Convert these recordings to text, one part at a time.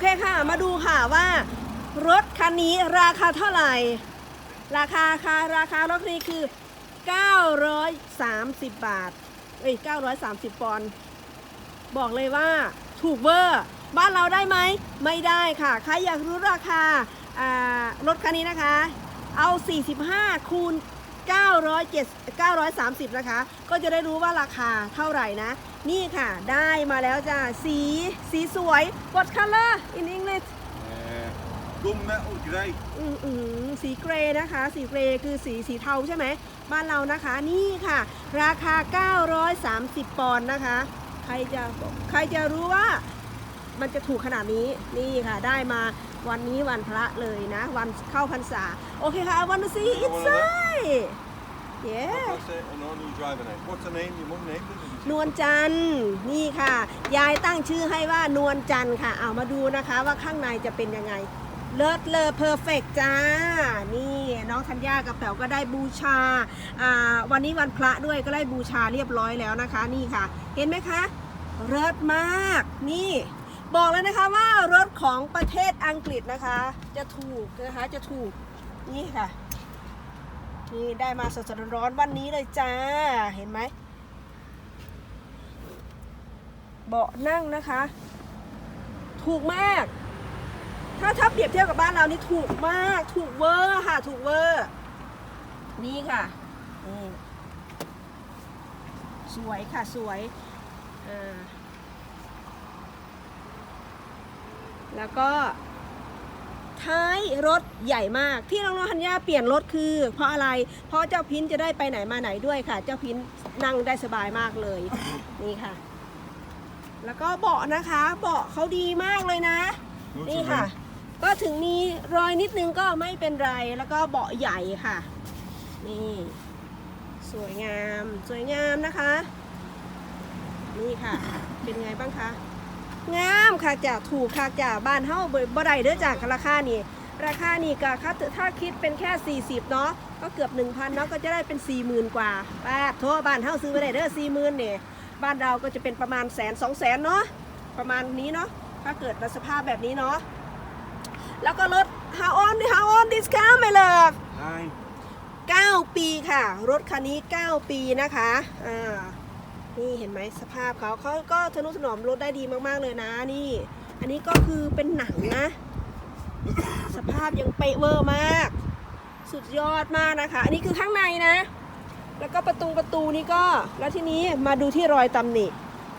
เคค่ะ มาดูค่ะว่ารถคันนี้ราคาเท่าไหร่ ราคาค่ะราคารถคันนี้คือ 930 บาท เอ้ย 930 ปอนด์บอกเลยว่าถูกเวอร์ บ้านเราได้ไหม ไม่ได้ค่ะ ใครอยากรู้ราคารถคันนี้นะคะ เอา 45 คูณ907 930 นะคะ ก็จะได้รู้ว่าราคาเท่าไหร่นะ นี่ค่ะได้มาแล้วจ้าสีสีสวย what color in English Uh, gunmetal grey. อืมอืมสีเกรย์นะคะ สีเกรย์คือสีสีเทาใช่ไหมบ้านเรานะคะนี่ค่ะ ราคา 930 ปอนด์นะคะ ใครจะใครจะรู้ว่ามันจะถูกขนาดนี้นี่ค่ะ ได้มาวันนี้วันพระเลยนะ วันเข้าพรรษา โอเคค่ะ I want to see inside yeah That's it, an all new driver name. What's the name? Your mum named it? did you say? นวลจันทร์นี่ค่ะ ยายตั้งชื่อให้ว่านวลจันทร์ค่ะ เอามาดูนะคะว่าข้างในจะเป็นยังไง เลิศเลอเพอร์เฟกจ้า นี่น้องธัญญากับแป๋วก็ได้บูชาอ่าวันนี้วันพระด้วยก็ได้บูชาเรียบร้อยแล้วนะคะ นี่ค่ะ เห็นไหมคะเลิศมาก นี่ บอกเลยนะคะว่ารถของประเทศอังกฤษนะคะ จะถูกนะคะจะถูกนี่ค่ะ นี่ได้มาสดๆร้อนๆวันนี้เลยจ้า เห็นไหม เบาะนั่งนะคะ ถูกมาก ถ้าถ้าเปรียบเทียบกับบ้านเรานี่ถูกมาก ถูกเวอร์ค่ะ ถูกเวอร์ นี่ค่ะนี่สวยค่ะ สวย อ่า แล้วก็ ท้ายรถใหญ่มาก ที่น้องๆธัญญาเปลี่ยนรถคือ เพราะอะไร เพราะเจ้าพินจะได้ไปไหนมาไหนด้วยค่ะ เจ้าพินนั่งได้สบายมากเลยนี่ค่ะ แล้วก็เบาะนะคะเบาะเขาดีมากเลยนะ What's นี่ your ค่ะ name? ก็ถึงมีรอยนิดนึงก็ไม่เป็นไรแล้วก็เบาะใหญ่ค่ะ นี่ สวยงาม สวยงามนะคะ นี่ค่ะ เป็นไงบ้างคะ งามค่ะจ้ะถูกค่ะจ้ะบ้านเฮาบ่บ่ได้เด้อจ้ะราคานี่ราคานี่ก็ถ้าถ้าคิดเป็นแค่ 40 เนาะก็เกือบ 1,000 เนาะก็จะได้เป็น 40,000 กว่าป้าดโทษบ้านเฮาซื้อไปได้เด้อ40,000เนี่ยบ้านเราก็จะเป็นประมาณแสนสองแสนเนาะประมาณนี้เนาะถ้าเกิดในสภาพแบบนี้เนาะแล้วก็รถ how on how on this car my love Nine. 9ปีค่ะ รถคันนี้ 9 ปีนะคะอ่า นี่เห็นไหมสภาพเขาเขาก็ทนุถนอมรถได้ดีมากๆเลยนะนี่ อันนี้ก็คือเป็นหนังนะ สภาพยังเป๊ะเวอร์มาก สุดยอดมากนะคะ อันนี้คือข้างในนะ แล้วก็ประตูประตูนี่ก็แล้วทีนี้มาดูที่รอยตำหนิ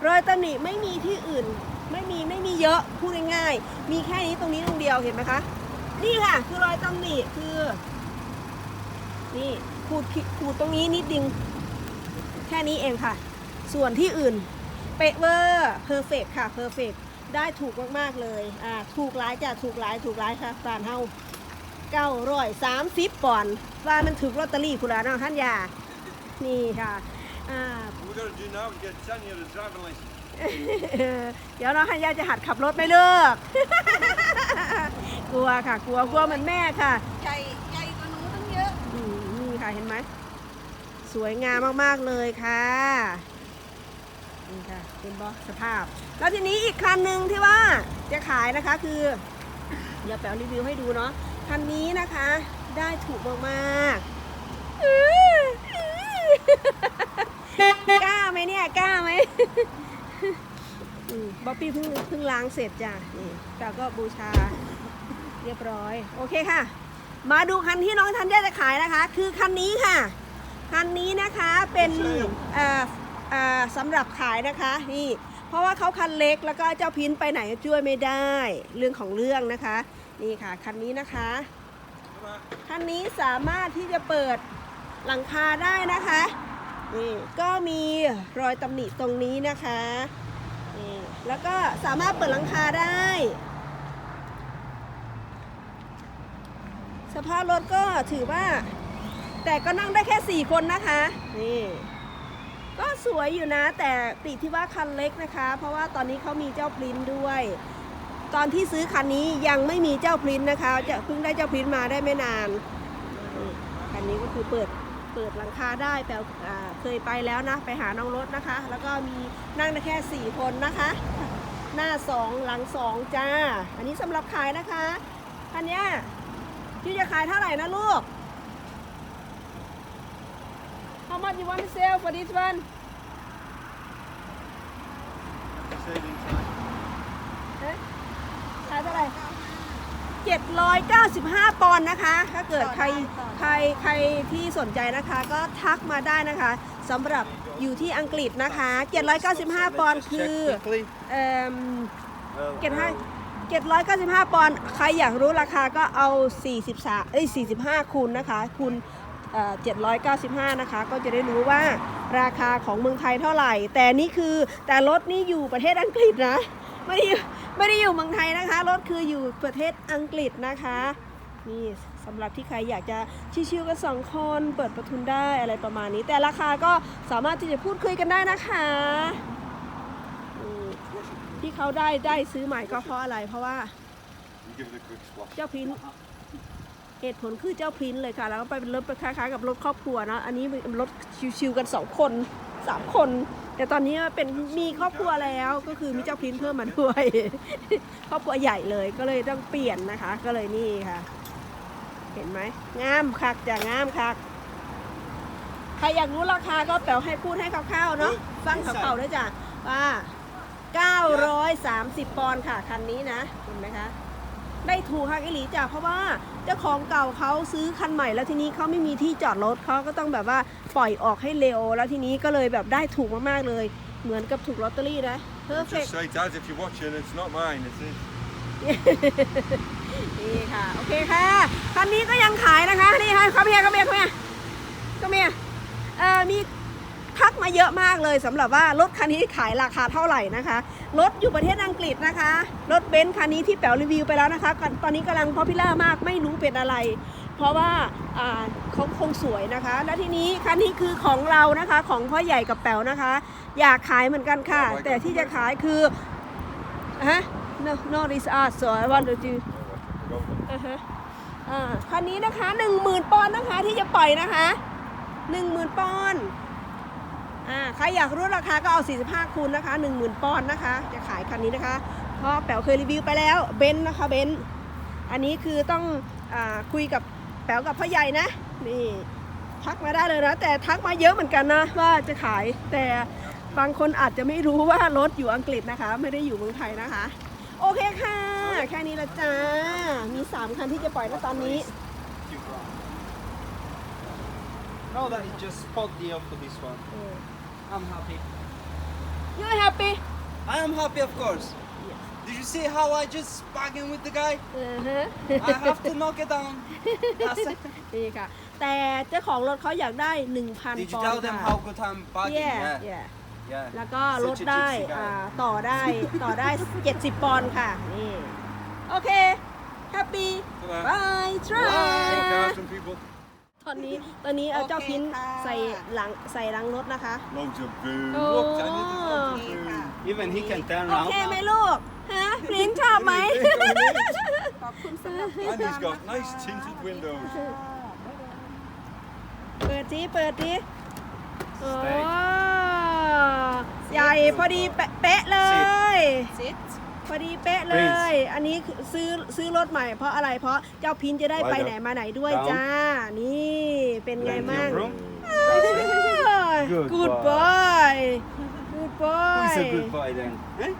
รอยตำหนิไม่มีที่อื่นไม่มีไม่มีเยอะพูดง่ายๆมีแค่นี้ตรงนี้ตรงเดียวเห็นไหมคะ นี่ค่ะ คือรอยตำหนิคือ นี่ขูดผิดขูดตรงนี้นิดนึงแค่นี้เองค่ะ ส่วนที่อื่นเป๊ะเวอร์เพอร์เฟกค่ะเพอร์เฟกได้ถูกมากๆเลยอ่าถูกหลายจ้ะถูกหลายถูกหลายค่ะฟานเฮาเก้าร้อยสามสิบปอนด์ว่ามันถูกลอตเตอรี่คุณละน้องท่านยานี่ค่ะอ่า What we've got to do now is get Tanya the driving license. เดี๋ยวน้องธัญญาจะหัดขับรถไม่เลิก กลัวค่ะ กลัวกลัวเหมือนแม่ค่ะใหญ่ใหญ่กว่าหนูตั้งเยอะ อืมนี่ค่ะเห็นไหม สวยงามมาก ๆ เลยค่ะ นี่ค่ะเป็นบอสภาพ แล้วทีนี้อีกคันหนึ่งที่ว่าจะขายนะคะคือ เดี๋ยวแปะรีวิวให้ดูเนาะคันนี้นะคะได้ถูกมากๆอื้ออื้อกล้าไหมเนี่ยกล้าไหมอืมบ๊อบบี้เพิ่งเพิ่งล้างเสร็จจ้ะนี่แต่ก็บูชาเรียบร้อย โอเคค่ะ มาดูคันที่น้องทันได้จะขายนะคะ คือคันนี้ค่ะ คันนี้นะคะเป็นเอ่อเอ่อ สำหรับขายนะคะนี่เพราะว่าเขาคันเล็กแล้วก็เจ้าพินไปไหนช่วยไม่ได้เรื่องของเรื่องนะคะ นี่ค่ะคันนี้นะคะคันนี้สามารถที่จะเปิดหลังคาได้นะคะนี่ก็มีรอยตำหนิตรงนี้นะคะนี่แล้วก็สามารถเปิดหลังคาได้ สภาพรถก็ถือว่า แต่ก็นั่งได้แค่ 4 คนนะคะนี่ ก็สวยอยู่นะแต่ติดที่ว่าคันเล็กนะคะ เพราะว่าตอนนี้เขามีเจ้าพรินด้วย ตอนที่ซื้อคันนี้ยังไม่มีเจ้าพรินนะคะ จะเพิ่งได้เจ้าพรินมาได้ไม่นานคันนี้ก็คือเปิดเปิดหลังคาได้แต่เคยไปแล้วนะ ไปหาน้องรถนะคะ แล้วก็มีนั่งได้แค่ 4 คนนะคะ หน้าสองหลังสองจ้า อันนี้สำหรับขายนะคะอันนี้ยพี่จะขายเท่าไหร่นะลูก How much you want to sell for this one Saving time. เอ๊ะขายเท่าไหร่ 795 ปอนด์นะคะ ถ้าเกิดใครใครใครที่สนใจนะคะก็ทักมาได้นะคะสำหรับอยู่ที่อังกฤษนะคะ 795 ปอนด์คือเอ่มเก็บให้เก็บ195 ปอนด์ ใครอยากรู้ราคาก็เอา 43เอ้ย45 คูณนะคะ คูณเอ่อ 795 นะคะ ก็จะได้รู้ว่าราคาของเมืองไทยเท่าไหร่ แต่นี่คือแต่รถนี่อยู่ประเทศอังกฤษนะไม่ได้อยู่ไม่ได้อยู่เมืองไทยนะคะ รถคืออยู่ประเทศอังกฤษนะคะนี่สำหรับที่ใครอยากจะชิวๆกันสองคนเปิดประทุนได้อะไรประมาณนี้ แต่ราคาก็สามารถที่จะพูดคุยกันได้นะคะอืมที่เขาได้ได้ซื้อใหม่ก็เพราะอะไรเพราะว่า You give it a quick splash. เจ้าพรินซ์ เหตุผลคือเจ้าพรินเลยค่ะ แล้วก็ไปเป็นรถคล้ายๆกับรถครอบครัวนะอันนี้เป็นรถชิวๆกันสองคนสามคน แต่ตอนนี้เป็นมีครอบครัวแล้วก็คือมีเจ้าพรินเพิ่มมาด้วย ครอบครัวใหญ่เลยก็เลยต้องเปลี่ยนนะคะ ก็เลยนี่ค่ะ เห็นไหมงามคักจะงามคักใครอยากรู้ราคาก็แปลให้พูดให้คร่าวๆเนาะฟังข่าวๆด้วยจ้ะว่า930 ปอนด์ค่ะ คันนี้นะเห็นไหมคะ ได้ถูกฮักอิลีจ้ะเพราะว่าเจ้าของเก่าเขาซื้อคันใหม่ แล้วทีนี้เขาไม่มีที่จอดรถเขาก็ต้องแบบว่าปล่อยออกให้เร็ว แล้วทีนี้ก็เลยแบบได้ถูกมากๆเลย เหมือนกับถูกลอตเตอรี่นะ perfect Just say, Dad, if you're watching, it's not mine, it's his. นี่ค่ะ โอเคค่ะ คันนี้ก็ยังขายนะคะ นี่ค่ะเข้าเมียเข้าเมียเข้าเมียเข้าเมียเอ่อมี ทักมาเยอะมากเลยสำหรับว่ารถคันนี้ขายราคาเท่าไหร่นะคะรถอยู่ประเทศอังกฤษนะคะรถเบนซ์คันนี้ที่แป๋วรีวิวไปแล้วนะคะ ตอนนี้กำลังพอพิล่ามากไม่รู้เป็นอะไร เพราะว่าเขาคงสวยนะคะ แล้วทีนี้คันนี้คือของเรานะคะของพ่อใหญ่กับแป๋วนะคะ อยากขายเหมือนกันค่ะ แต่ที่จะขายคือฮะ no no this art so I want to do อ่าฮะอ่าคันนี้นะคะหนึ่งหมื่นปอนด์นะคะที่จะปล่อยนะคะหนึ่งหมื่นปอนด์ อ่าใครอยากรู้ราคาก็เอา 45คูณนะคะหนึ่งหมื่นปอนด์นะคะ จะขายคันนี้นะคะเพราะแป๋วเคยรีวิวไปแล้วเบนซ์นะคะเบนซ์อันนี้คือต้องอาคุยกับแป๋วกับพ่อใหญ่นะนี่ทักมาได้เลยนะ แต่ทักมาเยอะเหมือนกันนะว่าจะขายแต่บางคนอาจจะไม่รู้ว่ารถอยู่อังกฤษนะคะ ไม่ได้อยู่เมืองไทยนะคะ โอเคค่ะ แค่นี้ละจ้า มี 3 คันที่จะปล่อยแล้วตอนนี้ No, that is just spot deal for this one. เออ I'm happy. You happy I am happy, of course. Did you see how I just bargained with the guy? เออฮะ I have to knock it down. That's it. นี่ค่ะ แต่เจ้าของรถเขาอยากได้ 1,000 Did ป you อน tell ด์ them ค่ะ how good I'm bargaining? yeah Yeah, yeah yeah. แล้วก็ลด Such a ได้ gypsy guy. อ่าต่อได้ ต่อได้ 70 ปอนด์ค่ะ นี่ โอเค happy Ta-da. bye try Take care, some people. ตอนนี้ตอนนี้เอาเจ้าพินโอเคค่ะ ใส่หลังใส่หลังรถนะคะ Loads of boo. Oh. Look, Tanya, there's loads of boo. Even he can turn โอ around เคไหม now. ลูกฮะพรินชอบไหม ขอบคุณสำหรับ And he's got nice tinted windows. เปิดทีเปิดทีโอ้ Steak ใหญ่พอดีเป๊ะเป๊ะเลยซิดพ อดีเป๊ะเลย อันนี้คือซื้อซื้อรถใหม่เพราะอะไรเพราะเจ้าพินจะได้ไปไหนมาไหนด้วย Down จ้า นี่เป็นไง Plenty มั่ง of room. Good Good boy Good Who's boy a good boy then? Eh?